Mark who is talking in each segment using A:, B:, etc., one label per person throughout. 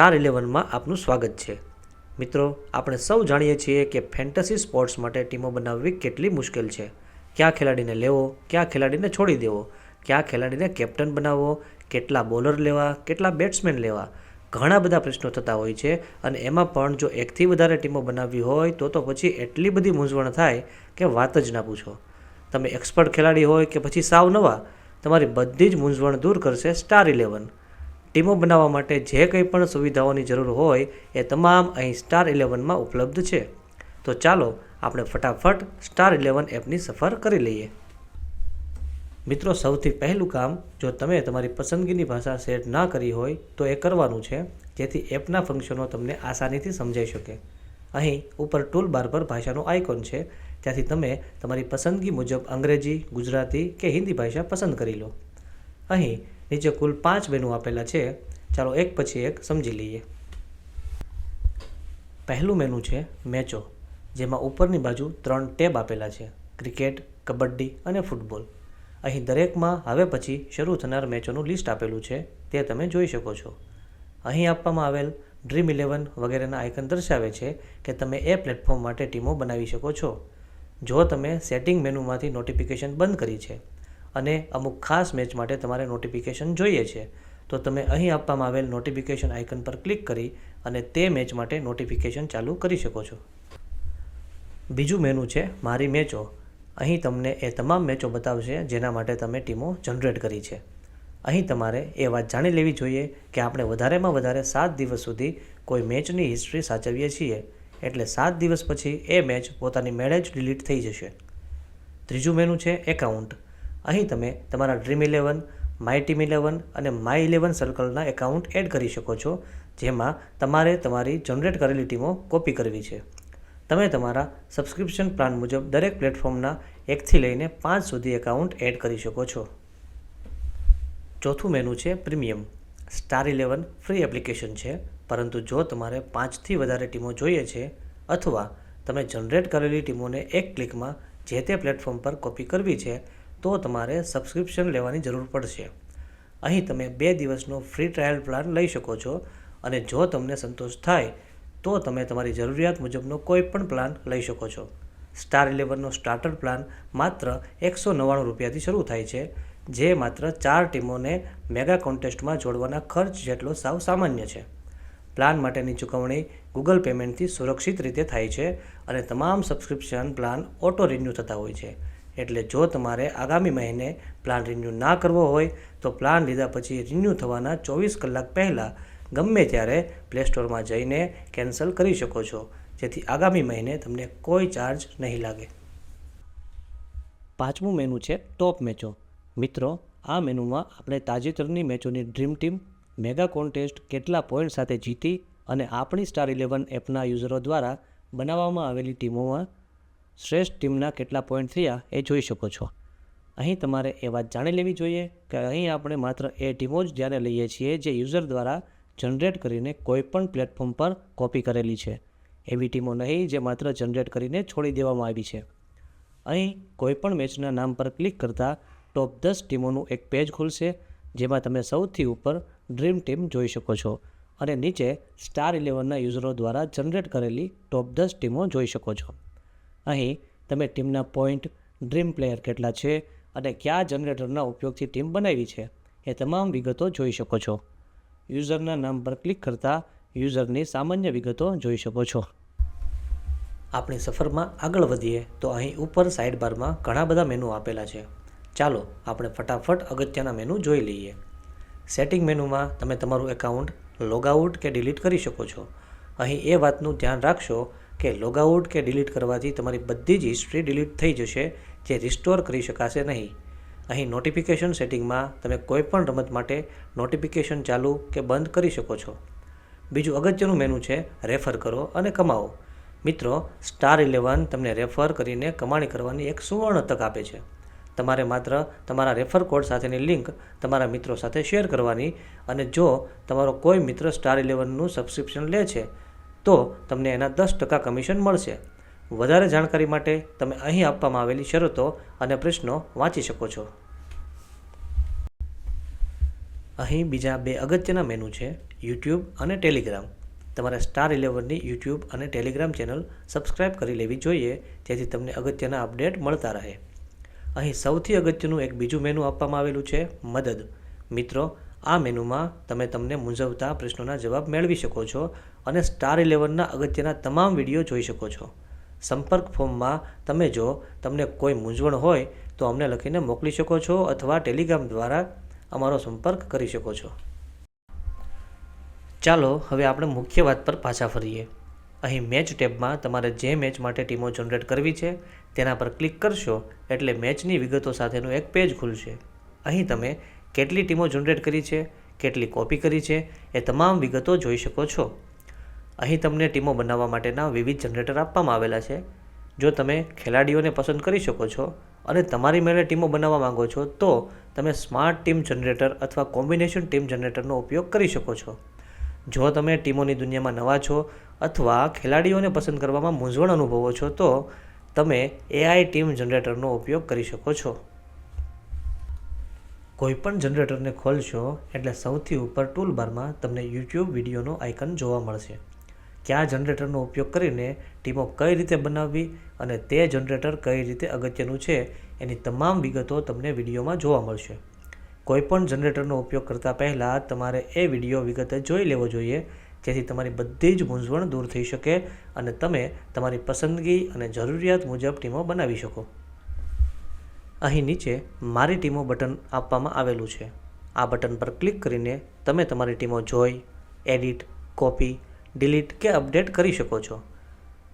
A: Star ઇલેવનમાં આપનું સ્વાગત છે. મિત્રો, આપણે સૌ જાણીએ છીએ કે ફેન્ટસી સ્પોર્ટ્સ માટે ટીમો બનાવવી કેટલી મુશ્કેલ છે. કયા ખેલાડીને લેવો, કયા ખેલાડીને છોડી દેવો, કયા ખેલાડીને કેપ્ટન બનાવવો, કેટલા બોલર લેવા, કેટલા બેટ્સમેન લેવા, ઘણા બધા પ્રશ્નો થતા હોય છે અને એમાં પણ જો એકથી વધારે ટીમો બનાવવી હોય તો તો પછી એટલી બધી મૂંઝવણ થાય કે વાત જ ના પૂછો. તમે એક્સપર્ટ ખેલાડી હોય કે પછી સાવ નવા, તમારી બધી જ મૂંઝવણ દૂર કરશે સ્ટાર ઇલેવન. ટીમો બનાવવા માટે જે કંઈ પણ સુવિધાઓની જરૂર હોય એ તમામ અહીં સ્ટાર ઇલેવનમાં ઉપલબ્ધ છે. તો ચાલો આપણે ફટાફટ સ્ટાર ઇલેવન એપની સફર કરી લઈએ. મિત્રો, સૌથી પહેલું કામ જો તમે તમારી પસંદગીની ભાષા સેટ ના કરી હોય તો એ કરવાનું છે, જેથી એપના ફંક્શનો તમને આસાનીથી સમજાઈ શકે. અહીં ઉપર ટૂલ બાર પર ભાષાનું આઇકોન છે, ત્યાંથી તમે તમારી પસંદગી મુજબ અંગ્રેજી, ગુજરાતી કે હિન્દી ભાષા પસંદ કરી લો. અહીં નીચે કુલ પાંચ મેનુ આપેલા છે. ચાલો એક પછી એક સમજી લઈએ. પહેલું મેનુ છે મેચો, જેમાં ઉપરની બાજુ ત્રણ ટેબ આપેલા છે, ક્રિકેટ, કબડ્ડી અને ફૂટબોલ. અહીં દરેકમાં હવે પછી શરૂ થનાર મેચોનું લિસ્ટ આપેલું છે, તે તમે જોઈ શકો છો. અહીં આપવામાં આવેલ ડ્રીમ ઇલેવન વગેરેના આઇકન દર્શાવે છે કે તમે એ પ્લેટફોર્મ માટે ટીમો બનાવી શકો છો. જો તમે સેટિંગ મેનુમાંથી નોટિફિકેશન બંધ કરી છે અને અમુક ખાસ મેચ માટે તમારે નોટિફિકેશન જોઈએ છે. તો તમે અહીં આપવામાં આવેલ નોટિફિકેશન આઇકન પર ક્લિક કરી અને તે મેચ માટે નોટિફિકેશન ચાલુ કરી શકો છો. બીજું મેનુ છે, મારી મેચો. અહીં તમને એ તમામ મેચો બતાવશે, જેના માટે તમે ટીમો જનરેટ કરી છે. અહીં તમારે એ વાત જાણી લેવી જોઈએ કે આપણે વધારેમાં વધારે સાત દિવસ સુધી કોઈ મેચની હિસ્ટ્રી સાચવીએ છીએ. એટલે સાત દિવસ પછી એ મેચ પોતાની મેળે જ ડિલીટ થઈ જશે. ત્રીજું મેનુ છે એકાઉન્ટ અહીં તમે તમારા dream eleven my team eleven અને માય ઇલેવન સર્કલના એકાઉન્ટ એડ કરી શકો છો, જેમાં તમારે તમારી જનરેટ કરેલી ટીમો કોપી કરવી છે. તમે તમારા સબસ્ક્રિપ્શન પ્લાન મુજબ દરેક પ્લેટફોર્મના એકથી લઈને પાંચ સુધી એકાઉન્ટ એડ કરી શકો છો. ચોથું મેનુ છે premium star eleven free application છે, પરંતુ જો તમારે પાંચથી વધારે ટીમો જોઈએ છે, અથવા તમે જનરેટ કરેલી ટીમોને એક ક્લિકમાં જે તે પ્લેટફોર્મ પર કોપી કરવી છે તો તમારે સબસ્ક્રિપ્શન લેવાની જરૂર પડશે. અહીં તમે બે દિવસનો ફ્રી ટ્રાયલ પ્લાન લઈ શકો છો અને જો તમને સંતોષ થાય, તો તમે તમારી જરૂરિયાત મુજબનો કોઈ પણ પ્લાન લઈ શકો છો. સ્ટાર ઇલેવનનો સ્ટાર્ટર પ્લાન માત્ર એકસો નવ્વાણું રૂપિયાથી શરૂ થાય છે, જે માત્ર ચાર ટીમોને મેગા કોન્ટેસ્ટમાં જોડવાના ખર્ચ જેટલો સાવ સામાન્ય છે. પ્લાન માટેની ચૂકવણી ગૂગલ પેમેન્ટથી સુરક્ષિત રીતે થાય છે અને તમામ સબસ્ક્રિપ્શન પ્લાન ઓટો રિન્યૂ થતા હોય છે. એટલે જો તમારે આગામી મહિને પ્લાન રિન્યૂ ના કરવો હોય, તો પ્લાન લીધા પછી રિન્યૂ થવાના ચોવીસ કલાક પહેલાં ગમે ત્યારે પ્લે સ્ટોરમાં જઈને કેન્સલ કરી શકો છો. જેથી આગામી મહિને તમને કોઈ ચાર્જ નહીં લાગે. પાંચમું મેનુ છે ટોપ મેચો. મિત્રો, આ મેનુમાં આપણે તાજેતરની મેચોની ડ્રીમ ટીમ મેગા કોન્ટેસ્ટ કેટલા પોઈન્ટ સાથે જીતી અને આપણી સ્ટાર ઇલેવન એપના યુઝરો દ્વારા બનાવવામાં આવેલી ટીમોમાં શ્રેષ્ઠ ટીમના કેટલા પોઈન્ટ થયા એ જોઈ શકો છો. અહીં તમારે એ વાત જાણી લેવી જોઈએ કે અહીં આપણે માત્ર એ ટીમો જ ધ્યાને લઈએ છીએ જે યુઝર દ્વારા જનરેટ કરીને કોઈપણ પ્લેટફોર્મ પર કોપી કરેલી છે. એવી ટીમો નહીં જે માત્ર જનરેટ કરીને છોડી દેવામાં આવી છે. અહીં કોઈપણ મેચના નામ પર ક્લિક કરતાં ટોપ દસ ટીમોનું એક પેજ ખુલશે, જેમાં તમે સૌથી ઉપર ડ્રીમ ટીમ જોઈ શકો છો અને નીચે સ્ટાર ઇલેવનના યુઝરો દ્વારા જનરેટ કરેલી ટોપ દસ ટીમો જોઈ શકો છો. અહીં તમે ટીમના પોઈન્ટ, ડ્રીમ પ્લેયર કેટલા છે અને કયા જનરેટરના ઉપયોગથી ટીમ બનાવી છે એ તમામ વિગતો જોઈ શકો છો. યુઝરના નામ પર ક્લિક કરતાં યુઝરની સામાન્ય વિગતો જોઈ શકો છો. આપણી સફરમાં આગળ વધીએ તો અહીં ઉપર સાઇડ બારમાં ઘણા બધા મેનુ આપેલા છે. ચાલો આપણે ફટાફટ અગત્યના મેનુ જોઈ લઈએ. સેટિંગ મેનુમાં તમે તમારું એકાઉન્ટ, લોગઆઉટ કે ડિલીટ કરી શકો છો. અહીં એ વાતનું ધ્યાન રાખશો કે લોગઆઉટ કે ડિલીટ કરવાથી તમારી બધી જ હિસ્ટ્રી ડિલીટ થઈ જશે, જે રિસ્ટોર કરી શકાશે નહીં. અહીં નોટિફિકેશન સેટિંગમાં તમે કોઈપણ રમત માટે નોટિફિકેશન ચાલુ કે બંધ કરી શકો છો. બીજું અગત્યનું મેનુ છે રેફર કરો અને કમાવો મિત્રો સ્ટાર ઇલેવન તમને રેફર કરીને કમાણી કરવાની એક સુવર્ણ તક આપે છે. તમારે માત્ર તમારા રેફર કોડ સાથેની લિંક તમારા મિત્રો સાથે શેર કરવાની અને જો તમારો કોઈ મિત્ર સ્ટાર ઇલેવનનું સબસ્ક્રિપ્શન લે છે તો તમને એના દસ ટકા કમિશન મળશે. વધારે જાણકારી માટે તમે અહીં આપવામાં આવેલી શરતો અને પ્રશ્નો વાંચી શકો છો. અહીં બીજા બે અગત્યના મેનુ છે યુટ્યુબ અને ટેલિગ્રામ તમારે સ્ટાર ઇલેવનની યુટ્યુબ અને ટેલિગ્રામ ચેનલ સબસ્ક્રાઇબ કરી લેવી જોઈએ, જેથી તમને અગત્યના અપડેટ મળતા રહે. અહીં સૌથી અગત્યનું એક બીજું મેનુ આપવામાં આવેલું છે, મદદ. મિત્રો, આ મેનુમાં તમે તમને મૂંઝવતા પ્રશ્નોના જવાબ મેળવી શકો છો અને સ્ટાર ઇલેવનના અગત્યના તમામ વીડિયો જોઈ શકો છો. સંપર્ક ફોર્મમાં તમે જો તમને કોઈ મૂંઝવણ હોય તો અમને લખીને મોકલી શકો છો અથવા ટેલિગ્રામ દ્વારા અમારો સંપર્ક કરી શકો છો. ચાલો હવે આપણે મુખ્ય વાત પર પાછા ફરીએ. અહીં મેચ ટેબમાં તમારે જે મેચ માટે ટીમો જનરેટ કરવી છે તેના પર ક્લિક કરશો એટલે મેચની વિગતો સાથેનું એક પેજ ખુલશે. અહીં તમે કેટલી ટીમો જનરેટ કરી છે, કેટલી કોપી કરી છે એ તમામ વિગતો જોઈ શકો છો. અહીં તમને ટીમો બનાવવા માટેના વિવિધ જનરેટર આપવામાં આવેલા છે. જો તમે ખેલાડીઓને પસંદ કરી શકો છો અને તમારી મેળે ટીમો બનાવવા માંગો છો, તો તમે સ્માર્ટ ટીમ જનરેટર અથવા કોમ્બિનેશન ટીમ જનરેટરનો ઉપયોગ કરી શકો છો. જો તમે ટીમોની દુનિયામાં નવા છો અથવા ખેલાડીઓને પસંદ કરવામાં મૂંઝવણ અનુભવો છો, તો તમે એઆઈ ટીમ જનરેટરનો ઉપયોગ કરી શકો છો. કોઈપણ જનરેટરને ખોલશો એટલે સૌથી ઉપર ટૂલબારમાં તમને યુટ્યુબ વિડીયોનો આઇકન જોવા મળશે. કયા જનરેટરનો ઉપયોગ કરીને ટીમો કઈ રીતે બનાવવી અને તે જનરેટર કઈ રીતે અગત્યનું છે, એની તમામ વિગતો તમને વિડીયોમાં જોવા મળશે. કોઈપણ જનરેટરનો ઉપયોગ કરતાં પહેલાં તમારે એ વીડિયો વિગતે જોઈ લેવો જોઈએ, જેથી તમારી બધી જ મૂંઝવણ દૂર થઈ શકે અને તમે તમારી પસંદગી અને જરૂરિયાત મુજબ ટીમો બનાવી શકો. અહીં નીચે મારી ટીમો બટન આપવામાં આવેલું છે. આ બટન પર ક્લિક કરીને તમે તમારી ટીમો જોઈ, એડિટ, કોપી ડિલીટ કે અપડેટ કરી શકો છો.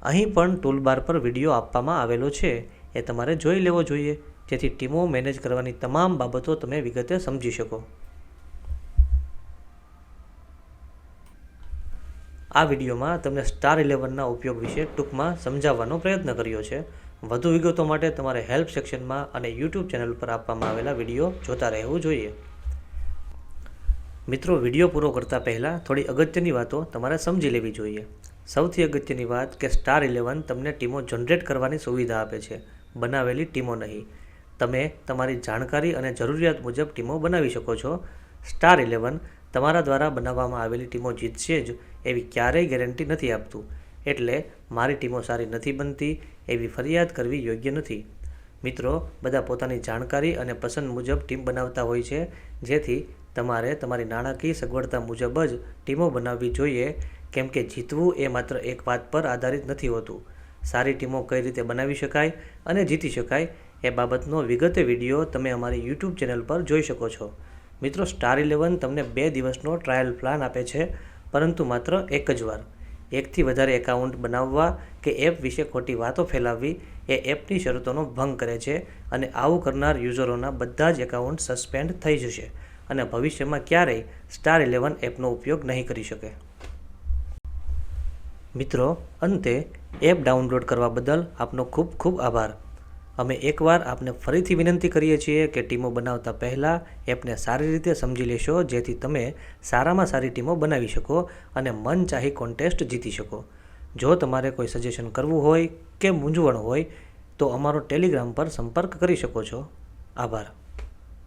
A: અહીં પણ ટૂલબાર પર વીડિયો આપવામાં આવેલો છે. એ તમારે જોઈ લેવો જોઈએ. જેથી ટીમો મેનેજ કરવાની તમામ બાબતો તમે વિગતે સમજી શકો. આ વિડીયોમાં તમને સ્ટાર ઇલેવનના ઉપયોગ વિશે ટૂંકમાં સમજાવવાનો પ્રયત્ન કર્યો છે. વધુ વિગતો માટે તમારે હેલ્પ સેક્શનમાં અને યુટ્યુબ ચેનલ પર આપવામાં આવેલા વીડિયો જોતા રહેવું જોઈએ. મિત્રો, વીડિયો પૂરો કરતાં પહેલાં થોડી અગત્યની વાતો તમારે સમજી લેવી જોઈએ. સૌથી અગત્યની વાત કે સ્ટાર ઇલેવન તમને ટીમો જનરેટ કરવાની સુવિધા આપે છે. બનાવેલી ટીમો નહીં. તમે તમારી જાણકારી અને જરૂરિયાત મુજબ ટીમો બનાવી શકો છો. સ્ટાર ઇલેવન તમારા દ્વારા બનાવવામાં આવેલી ટીમો જીતશે જ એવી ક્યારેય ગેરંટી નથી આપતું. એટલે મારી ટીમો સારી નથી બનતી એવી ફરિયાદ કરવી યોગ્ય નથી. મિત્રો, બધા પોતાની જાણકારી અને પસંદ મુજબ ટીમ બનાવતા હોય છે. જેથી તમારે તમારી નાણાકીય સગવડતા મુજબ જ ટીમો બનાવવી જોઈએ, કેમ કે જીતવું એ માત્ર એક વાત પર આધારિત નથી હોતું. સારી ટીમો કઈ રીતે બનાવી શકાય અને જીતી શકાય એ બાબતનો વિગતે વીડિયો તમે અમારી યુટ્યુબ ચેનલ પર જોઈ શકો છો. મિત્રો, સ્ટાર ઇલેવન તમને બે દિવસનો ટ્રાયલ પ્લાન આપે છે, પરંતુ માત્ર એક જ વાર. એકથી વધારે એકાઉન્ટ બનાવવા કે એપ વિશે ખોટી વાતો ફેલાવવી એ એપની શરતોનો ભંગ કરે છે અને આવું કરનાર યુઝરોના બધા જ એકાઉન્ટ સસ્પેન્ડ થઈ જશે. અને ભવિષ્યમાં ક્યારેય સ્ટાર ઇલેવન એપનો ઉપયોગ નહીં કરી શકે. મિત્રો, અંતે એપ ડાઉનલોડ કરવા બદલ આપનો ખૂબ ખૂબ આભાર. અમે એકવાર આપને ફરીથી વિનંતી કરીએ છીએ કે ટીમો બનાવતા પહેલાં એપને સારી રીતે સમજી લેશો, જેથી તમે સારામાં સારી ટીમો બનાવી શકો અને મનચાહી કોન્ટેસ્ટ જીતી શકો. જો તમારે કોઈ સજેશન કરવું હોય કે મૂંઝવણ હોય, તો અમારો ટેલિગ્રામ પર સંપર્ક કરી શકો છો. આભાર.